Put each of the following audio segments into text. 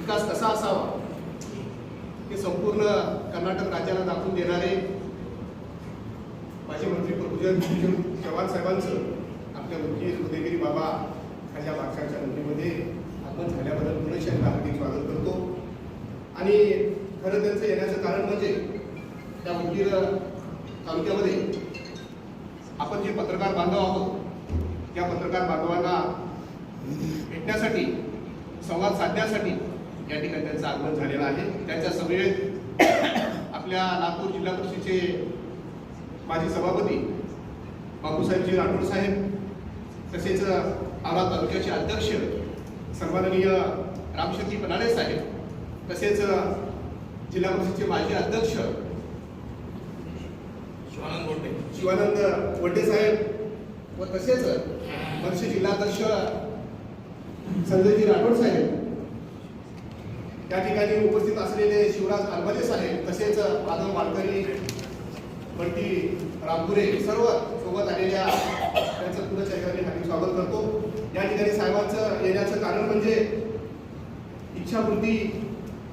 विकास कसा असावा? हे संपूर्ण कर्नाटक राज्याला दाखवून देणारे माजी मंत्री प्रभुजन चव्हाण साहेबांचं आपल्या मुख्य उदयगिरी बाबा ह्या मागच्या नोंदीमध्ये आगमन झाल्याबद्दल पुन्हा त्यांना स्वागत करतो. आणि खरं त्यांचं येण्याचं कारण म्हणजे त्या वकील तालुक्यामध्ये आपण जे पत्रकार बांधव आहोत त्या पत्रकार बांधवांना भेटण्यासाठी संवाद साधण्यासाठी या ठिकाणी त्यांचं आगमन झालेलं आहे. त्यांच्या समवेत आपल्या नागपूर जिल्हा परिषदेचे माजी सभापती बापूसाहेबजी राठोड साहेब तसेच औरा तालुक्याचे अध्यक्ष सन्माननीय रामशक्ती पनाळे साहेब तसेच जिल्हा परिषदेचे माजी अध्यक्ष शिवानंद गोटे. शिवानंद वड्डे साहेब व तसेच मनसे जिल्हाध्यक्ष संजयजी राठोड साहेब त्या ठिकाणी उपस्थित असलेले शिवराज आलमाजे साहेब तसेच माधव वाडकरी बंटी रामपुरे सर्व सोबत आलेल्या त्यांचं पुन्हा चर्चाने हार्दिक स्वागत करतो. या ठिकाणी साहेबांचं येण्याचं कारण म्हणजे इच्छापूर्ती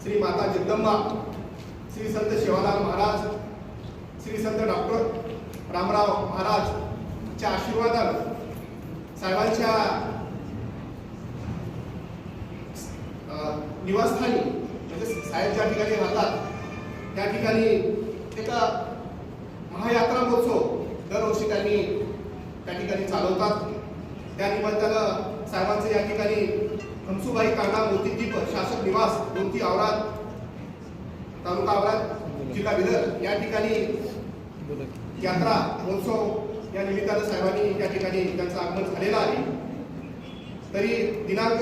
श्री माता जगदंबा श्री संत शिवालाल महाराज श्री संत डॉक्टर रामराव महाराजच्या आशीर्वादानं साहेबांच्या निवासस्थानी म्हणजे साहेब ज्या ठिकाणी राहतात त्या ठिकाणी एका महायात्रा महोत्सव दरवर्षी त्यांनी त्या ठिकाणी चालवतात. त्या निमित्तानं साहेबांचं या ठिकाणी हंसुबाई कांदा मोतीदीप शासक निवास गोमती औरात तालुका औरात जिल्हा बिदर या ठिकाणी यात्रा महोत्सव या निमित्तानं साहेबांनी त्या ठिकाणी त्यांचं आगमन झालेलं आहे. तरी दिनांक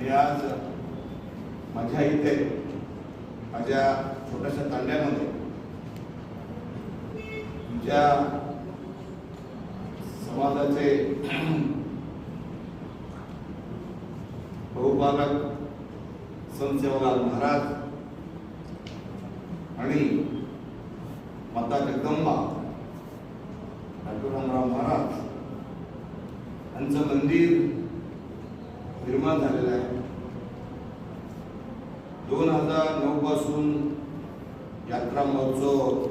मी आज माझ्या इथे माझ्या छोट्याशा तांड्यामध्ये ज्या समाजाचे बहुपालक संत सेवालाल महाराज आणि माता जगदंबा ठाकूररामराव महाराज यांचं मंदिर निर्माण झालेला आहे. दोन हजार नऊ पासून यात्रा महोत्सव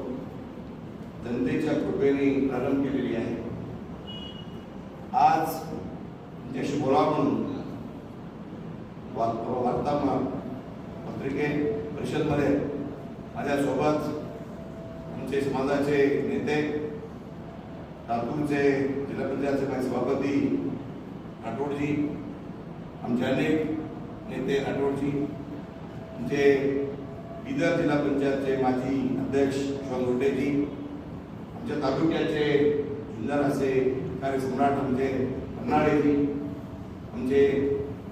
जनतेच्या कृपेने प्रारंभ केलेली आहे. आज तुमच्याशी बोला म्हणून वार्ता वार्ता पत्रिके परिषदमध्ये माझ्यासोबत आमचे समाजाचे नेते लातूरचे जिल्हा पंचायतचे काही सभापती राठोडजी आमचे अनेक नेते राठोडजी आमचे बिदर जिल्हा पंचायतचे माजी अध्यक्ष शिवान गोटेजी आमच्या तालुक्याचे जुन्नर असे कार्यसम्राट आमचे कर्नाळेजी आमचे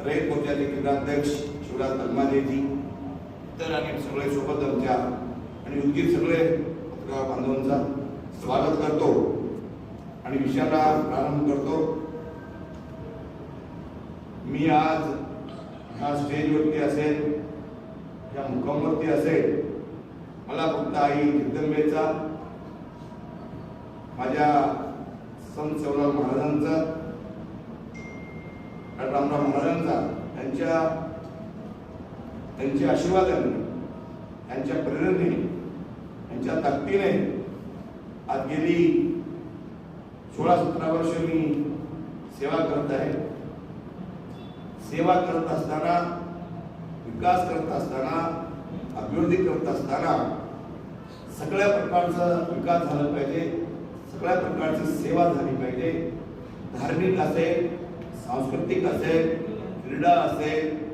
रयत मोर्चाचे केंद्राध्यक्ष शिवराज तलमाजेजी इतर आणि सगळे सोबत आमच्या आणि उदगीर सगळे पत्रकार बांधवांचा स्वागत करतो आणि विषयाला प्रारंभ करतो. मी आज ह्या स्टेजवरती असेल या मुकामवरती असेल मला फक्त आई जगदंबेचा माझ्या संत सेवलाल महाराजांचा रामराव महाराजांचा त्यांच्या त्यांचे आशीर्वादाने त्यांच्या प्रेरणेने त्यांच्या ताकदीने आज गेली सोळा सतरा वर्ष मी सेवा करत आहे. सेवा करत असताना विकास करत असताना अभिवृद्धी करत असताना सगळ्या प्रकारचा विकास झाला पाहिजे सगळ्या प्रकारची सेवा झाली पाहिजे. धार्मिक असेल सांस्कृतिक असेल क्रीडा असेल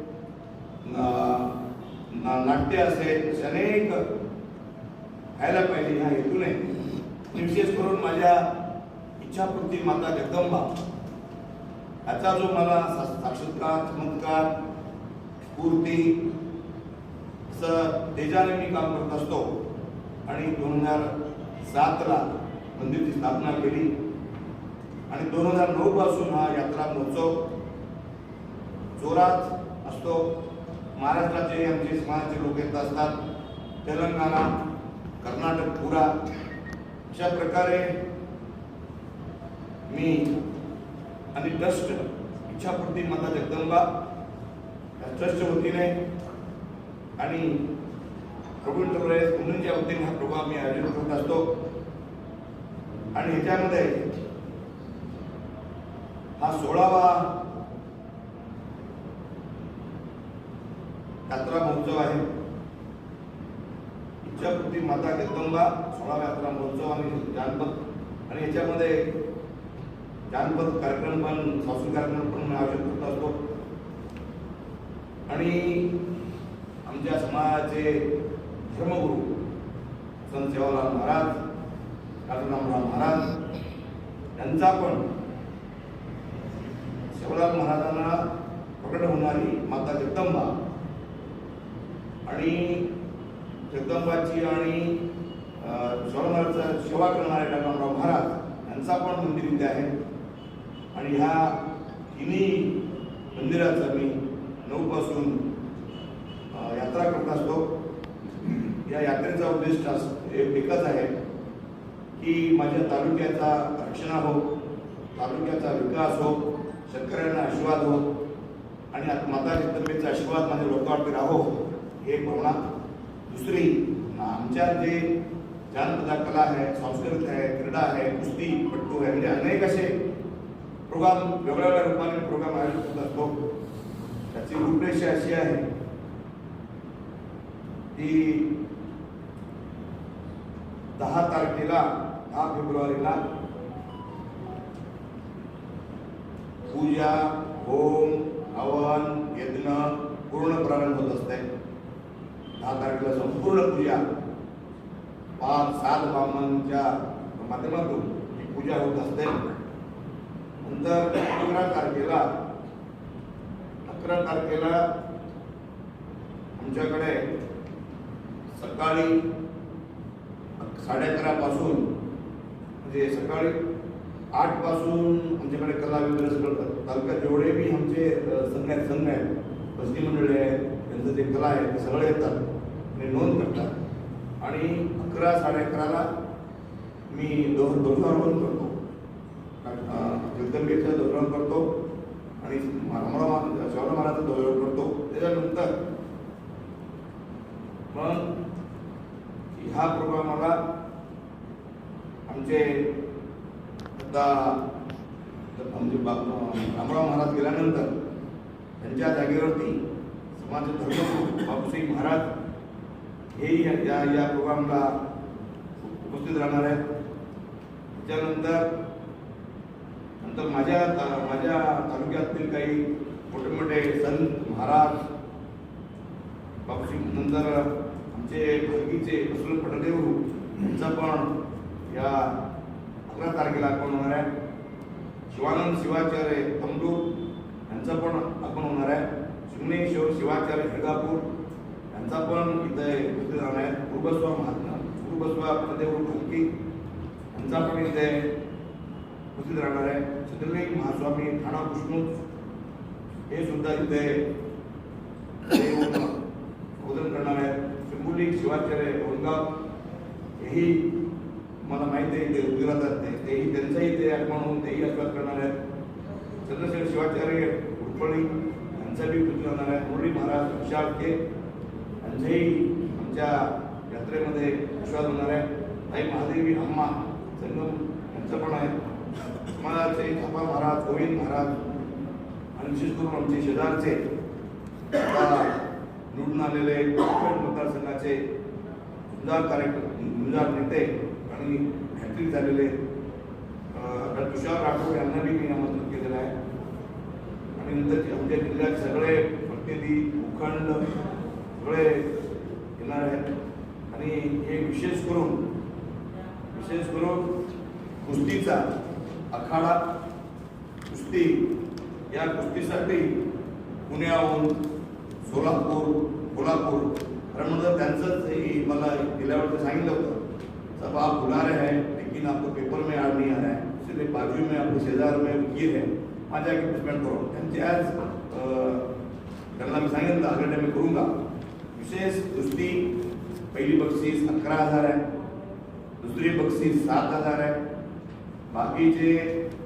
ना- नाट्य असेल अनेक व्हायला पाहिजे ह्या हेतूने. विशेष करून माझ्या इच्छापूर्ती माता जगदंबा. याचा जो मला साक्षात्कार चमत्कार स्फूर्ती असं तेजाने मी काम करत असतो आणि दोन हजार सातला मंदिरची स्थापना केली. आणि दोन हजार नऊ पासून हा यात्रा महोत्सव जोरात असतो. महाराष्ट्राचे आमचे समाजाचे लोक येत असतात. तेलंगणा कर्नाटक पुरा. अशा प्रकारे मी आणि ट्रस्ट इच्छापूर्ती माता जगदंबा या ट्रस्टच्या वतीने आणि प्रवीण टोळे मुलींच्या वतीने हा प्रोग्राम मी आयोजन करत असतो. आणि ह्याच्यामध्ये हा सोळावा यात्रा महोत्सव आहे. इच्छापूर्ती माता जगदंबा सोळावा यात्रा महोत्सव आणि जानपद आणि याच्यामध्ये जानपद कार्यक्रम पण सांस्कृतिक कार्यक्रम पण आयोजित करत असतो. आणि आमच्या समाजाचे धर्मगुरू संत सेवालाल महाराज राजारामराव महाराज यांचा पण सेवालाल महाराजांना प्रकट होणारी माता जगदंबा आणि जगदंबाची आणि स्वरमाराचा सेवा करणारे राजारामराव महाराज यांचा पण मंदिर इथे आहे. आणि ह्या तिन्ही मंदिराचं मी नऊपासून यात्रा करत असतो. या यात्रेचा उद्दिष्ट अस- एकच आहे की माझ्या तालुक्याचा रक्षणा हो तालुक्याचा विकास हो शेतकऱ्यांना आशीर्वाद हो आणि माता जगदंबेचा आशीर्वाद माझ्या लोकांवरती राहो हे भावना. दुसरी आमच्या जे जानपदा कला आहे संस्कृत आहे क्रीडा आहे कुस्ती पट्टू आहे म्हणजे अनेक असे प्रोग्राम वेगळ्या वेगळ्या रूपाने प्रोग्राम आयोजित होत असतो. त्याची रूपरेषा अशी आहे की दहा तारखेला दहा फेब्रुवारीला पूजा होम हवन यज्ञ पूर्ण प्रारंभ होत असते. दहा तारखेला संपूर्ण पूजा. पाच सात ब्राह्मणांच्या माध्यमातून ही पूजा होत असते. नंतर अकरा तारखेला अकरा तारखेला आमच्याकडे सकाळी साडे अकरा पासून म्हणजे सकाळी आठपासून आमच्याकडे कला विभाग सगळं तालुक्यात जेवढे बी आमचे संघ आहेत संघ आहेत बसनी मंडळी आहेत त्यांचं जे कला आहे ते सगळे येतात आणि नोंद करतात. आणि अकरा साडे अकराला मी दो ध्वजारोहण करतो. जगदंबेचं ध्वजारोहण करतो आणि रामराव शिवाजी महाराजचं करतो. त्याच्यानंतर मग ह्या प्रोग्रामाला आमचे आता म्हणजे आमचे रामराव महाराज गेल्यानंतर त्यांच्या जागेवरती समाज धर्मगुरू बापूसाहेब महाराज हेही या- या प्रोग्रामला उपस्थित राहणार आहेत. त्याच्यानंतर नंतर माझ्या ता- माझ्या तालुक्यातील काही मोठे मोठे संत महाराज बापूजी नंतर आमचे भागीचे वसुल पटदेव यांचा पण या अकरा तारखेला आपण होणार आहे. शिवानंद शिवाचार्य तमदूर यांचा पण आपण होणार आहे. शिवनेश्वर शिवाचार्य खडगापूर यांचा पण इथे उपस्थित राहणार आहे पूर्वस्वा महात्मा पूर्वस्वा पटदेव भालकी यांचा पण इथे उपस्थित राहणार आहे. सिद्धलिंग महास्वामी ठाणा कृष्णूत हे सुद्धा इथे येऊन बोधन करणार आहेत सिंबुलिक शिवाचार्य औरंगाब हेही मला माहिती आहे ते गुजरातात ते तेही त्यांचाही ते आगमन होऊन तेही आस्वाद करणार आहेत. चंद्रशेखर शिवाचार्य उडपणी यांचा बी पुत्र राहणार आहे. मुरली महाराज विशाल के यांचंही आमच्या यात्रेमध्ये आस्वाद होणार आहे. आई महादेवी अम्मा संगम यांचं पण आहे. महाराजचे थापा महाराज गोविंद महाराज आणि विशेष करून आमचे शेजारचे निवडून आलेले कोकण मतदारसंघाचे झुंजार कार्यक्रम झुंजार नेते आणि हॅट्रिक झालेले तुषार राठोड यांना बी मी आमंत्रित केलेलं आहे. आणि नंतर आमच्या जिल्ह्यात सगळे प्रतिनिधी भूखंड सगळे येणार आहेत. आणि हे विशेष करून विशेष करून कुस्तीचा आखाडा कुस्ती या कुस्तीसाठी पुण्याहून सोलापूर, कोल्हापूर. कारण म्हणलं त्यांचंच हे मला गेल्यावर सांगितलं होतं. सब आप बुला रहे हैं लेकिन आपको पेपर में ऐड नहीं आ रहा है. इसलिए बाजू में, आपको शेजार में वकील है. वहाँ जाके प्लेसमेंट करो. त्यांचे आज त्यांना मी सांगितलं ऑलरेडी मी करूँगा. विशेष कुस्ती पहिली बक्षीस अकरा हज़ार आहे. दुसरी बक्षीस सात हज़ार आहे. बाकीचे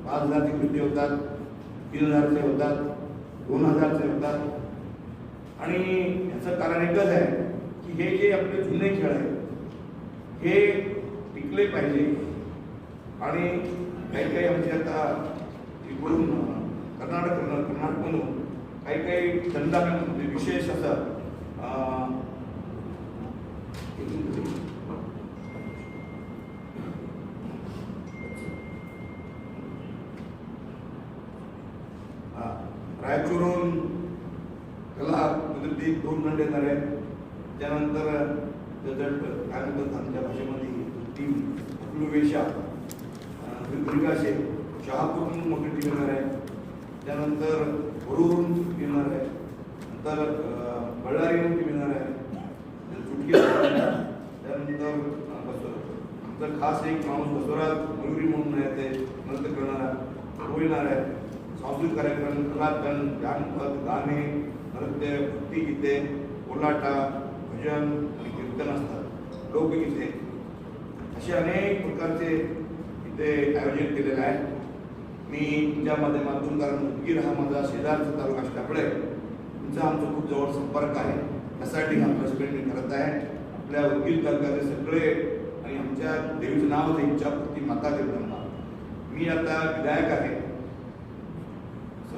पाच हजारचे कुस्ती होतात तीन हजारचे होतात दोन हजारचे होतात. आणि याचं कारण एकच आहे की हे जे आपले जुने खेळ आहेत हे टिकले पाहिजे. आणि काही काही आमचे आता इकडून कर्नाटक कर्नाटकमधून काही काही धंदा विशेष असं त्याला कुठेतरी दोन घंटे येणार आहे. त्यानंतर त्याच्यात काय म्हणतात आमच्या भाषेमध्ये टीम वेशा दीर्घाशे शहापूरहून मोठी टीम येणार आहे. त्यानंतर वरूरून टीम येणार आहे. नंतर अं, बಳ್ಳारीहून टीम येणार आहे. चुटकी त्यानंतर बसवरात. नंतर खास एक माणूस बसवरात मयुरी म्हणून आहे ते करणार आहे तो येणार आहे. सांस्कृतिक कार्यक्रम कलाकन गाणे नृत्य भक्तिगीते कोलाटा भजन आणि कीर्तन असतात. लोकगीते असे अनेक प्रकारचे इथे आयोजन केलेलं आहे मी तुमच्या माध्यमातून कारण उदगीर हा माझा शेजारचा तालुका असल्यामुळे तुमचा आमचा खूप जवळ संपर्क आहे. त्यासाठी हा प्रेसिडेंट मी करत आहे. आपल्या उदगीर तालुक्याचे सगळे आणि आमच्या देवीचं नाव आहे इच्छापूर्ती माता जगदंबा मी आता विधायक आहे.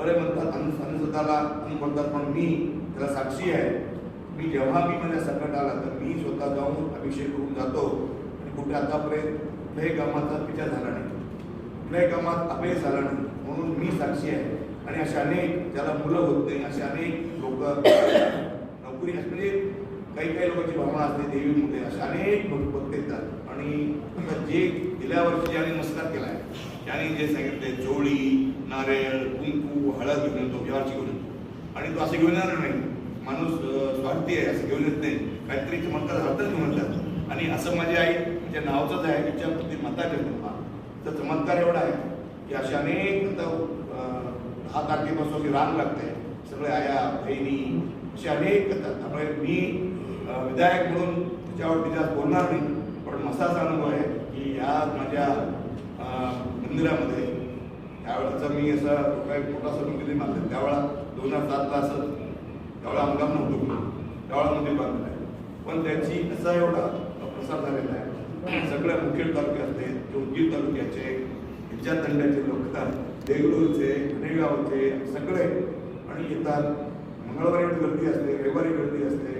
खरे म्हणतात अनु अन्नदाताला अन्न बोलतात पण मी त्याला साक्षी आहे. मी जेव्हा मी माझ्या संकट आला तर मी स्वतः जाऊन अभिषेक करून जातो. आणि कुठे आतापर्यंत कुठल्याही कामाचा विचार झाला नाही. कुठल्याही कामात अपयश झाला नाही. म्हणून मी साक्षी आहे. आणि अशा अनेक ज्याला मुलं होत नाही अशा अनेक लोक नोकरी म्हणजे काही काही लोकांची भावना असते देवीमध्ये अशा अनेक भक्त येतात आणि आता जे गेल्या वर्षी ज्याने नमस्कार आहे त्याने जे सांगितले जोळी नारळ कुंकू हळद घेऊन येतो व्यवहारची घेऊन येतो. आणि तो असं घेऊन येणार नाही. माणूस स्वार्थी आहे असं घेऊन येत नाही. काहीतरी चमत्कार झालं घेऊन येतात. आणि असं माझी आई म्हणजे नावचंच आहे इच्छापूर्ती माता जगदंबा तर चमत्कार एवढा आहे की अशा अनेक दहा तारखेपासून जी रांग लागते. सगळे आया बहिणी असे अनेक कथा त्यामुळे मी विधायक म्हणून त्याच्यावर तिच्यात बोलणार नाही. पण मसाचा अनुभव आहे की या माझ्या मंदिरामध्ये. त्यावेळेचा मी असा काही मोठा सरून मानला त्यावेळा दोन हजार सातला असं त्यावेळा हंगाम नव्हतो त्यावेळा मंदिर बांधलं आहे. पण त्याची असा एवढा प्रसार झालेला आहे. सगळ्या मुखेड तालुके असते जोगीर तालुक्याचे ह्याच्या तंड्याचे लोक देगलूरचे धनेगावचे सगळे. आणि येतात. मंगळवारी गर्दी असते रविवारी गर्दी असते.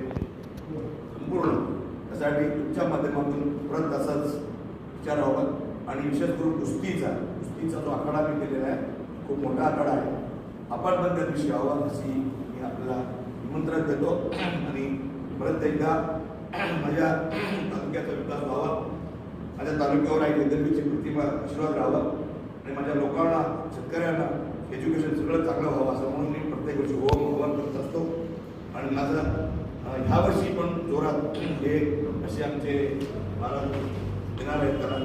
संपूर्ण. त्यासाठी तुमच्या माध्यमातून परत तसाच विचार व्हावा. आणि विशेष करून कुस्तीचा. कुस्तीचा जो आकडा मी केलेला आहे खूप मोठा आखाडा आहे. आपण पण त्या दिवशी आव्हान अशी मी आपल्याला निमंत्रण देतो. आणि परत एकदा माझ्या तालुक्याचा विकास व्हावा. माझ्या तालुक्यावर आई विद्यापीठची प्रतिमा आशीर्वाद राहावा. आणि माझ्या लोकांना शेतकऱ्यांना एज्युकेशन सगळं चांगलं व्हावं असं म्हणून मी प्रत्येक वर्षी होम आव्हान करत असतो. आणि माझं ह्यावर्षी ह्या वर्षी पण जोरात हे असे आमचे महाराज येणार आहेत. त्याला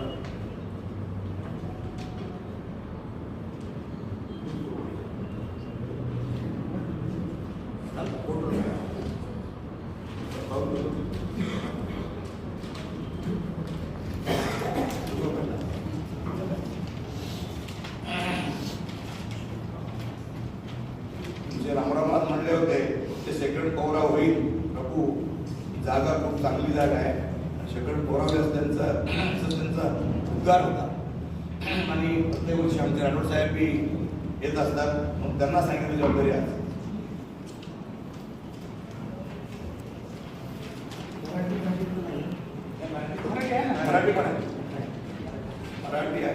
जे रामरामात म्हणले होते ते सेकंड कोरा होईल प्रभू ही जागा खूप चांगली जागा आहे. सेकंड कोराव्यास त्यांचा असं त्यांचा उद्गार होता. आणि प्रत्येक वर्षी आमचे राठोड साहेब बी येत असतात. मग त्यांना सांगितलं जबाबदारी आहे